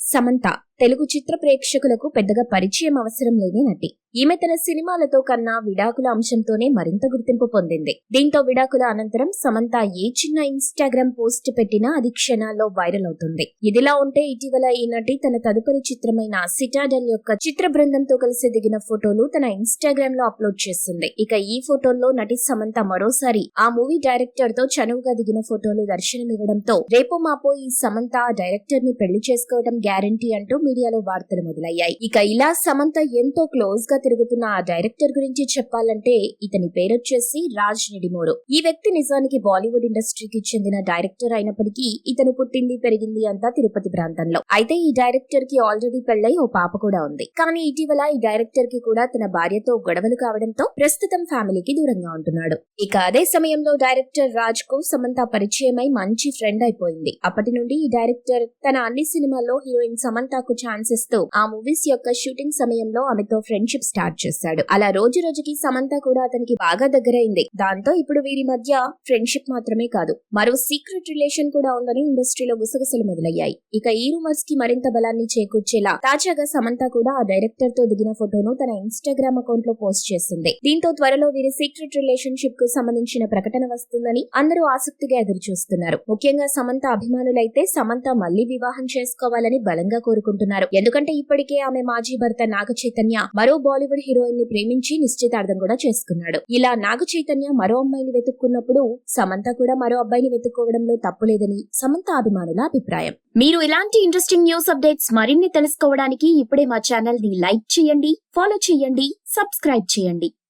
సమంత తెలుగు చిత్ర ప్రేక్షకులకు పెద్దగా పరిచయం అవసరం లేని నటి. ఈమె తన సినిమాలతో కన్నా విడాకుల అంశంతోనే మరింత గుర్తింపు పొందింది. దీంతో విడాకుల అనంతరం సమంత ఏ చిన్న ఇన్స్టాగ్రామ్ పోస్ట్ పెట్టినా అది క్షణాల్లో వైరల్ అవుతుంది. ఇదిలా ఉంటే ఇటీవల ఈ నటి తన తదుపరి చిత్రమైన సిటాడల్ యొక్క చిత్ర బృందంతో కలిసి దిగిన ఫోటోలు తన ఇన్స్టాగ్రామ్లో అప్లోడ్ చేస్తుంది. ఇక ఈ ఫోటోల్లో నటి సమంత మరోసారి ఆ మూవీ డైరెక్టర్తో చనువుగా దిగిన ఫోటోలు దర్శనమివ్వడంతో రేపో మాపో ఈ సమంత డైరెక్టర్ని పెళ్ళి చేసుకోవడం గ్యారంటీ అంటూ మీడియాలో వార్తలు మొదలయ్యాయి. ఇక ఇలా సమంత ఎంతో క్లోజ్గా తిరుగుతున్న ఆ డైరెక్టర్ గురించి చెప్పాలంటే ఇతని పేరొచ్చేసి రాజ్ నిడిమోరు. ఈ వ్యక్తి నిజానికి బాలీవుడ్ ఇండస్ట్రీకి చెందిన డైరెక్టర్ అయినప్పటికీ ఇతను పుట్టింది పెరిగింది అంతా తిరుపతి ప్రాంతంలో. అయితే ఈ డైరెక్టర్కి ఆల్రెడీ పెళ్ళై ఓ పాప కూడా ఉంది. కానీ ఇటీవల ఈ డైరెక్టర్కి కూడా తన భార్యతో గొడవలు కావడంతో ప్రస్తుతం ఫ్యామిలీకి దూరంగా ఉంటున్నాడు. ఇక అదే సమయంలో డైరెక్టర్ రాజ్కు సమంత పరిచయమై మంచి ఫ్రెండ్ అయిపోయింది. అప్పటి నుండి ఈ డైరెక్టర్ తన అన్ని సినిమాల్లో హీరోయిన్ సమంతకు ఛాన్స్ ఇస్తూ ఆ మూవీస్ యొక్క షూటింగ్ సమయంలో ఆమెతో ఫ్రెండ్షిప్ స్టార్ట్ చేశాడు. అలా రోజు రోజుకి సమంత కూడా అతనికి బాగా దగ్గరైంది. దాంతో ఇప్పుడు వీరి మధ్య ఫ్రెండ్షిప్ మాత్రమే కాదు మరో సీక్రెట్ రిలేషన్ కూడా ఉందని ఇండస్ట్రీలో గుసగుసలు మొదలయ్యాయి. ఇక ఈ రూమర్స్కి మరింత బలాన్ని చేకూర్చేలా తాజాగా సమంత కూడా ఆ డైరెక్టర్తో దిగిన ఫోటోను తన ఇన్స్టాగ్రామ్ అకౌంట్లో పోస్ట్ చేసింది. దీంతో త్వరలో వీరి సీక్రెట్ రిలేషన్షిప్కు సంబంధించిన ప్రకటన వస్తుందని అందరూ ఆసక్తిగా ఎదురు చూస్తున్నారు ముఖ్యంగా సమంత అభిమానులైతే సమంత మళ్ళీ వివాహం చేసుకోవాలని బలంగా కోరుకుంటున్నారు. ఎందుకంటే ఇప్పటికే ఆమె మాజీ భర్త నాగ చైతన్య మరో బాలీవుడ్ హీరోయిన్ని ప్రేమించి నిశ్చితార్థం కూడా చేసుకున్నాడు. ఇలా నాగ చైతన్య మరో అమ్మాయిని వెతుక్కున్నప్పుడు సమంత కూడా మరో అబ్బాయిని వెతుక్కోవడంలో తప్పులేదని సమంత అభిమానుల అభిప్రాయం. మీరు ఇలాంటి ఇంట్రెస్టింగ్ న్యూస్ అప్డేట్స్ మరిన్ని తెలుసుకోవడానికి ఇప్పుడే మా ఛానల్ని లైక్ చేయండి ఫాలో చేయండి సబ్స్క్రైబ్ చేయండి.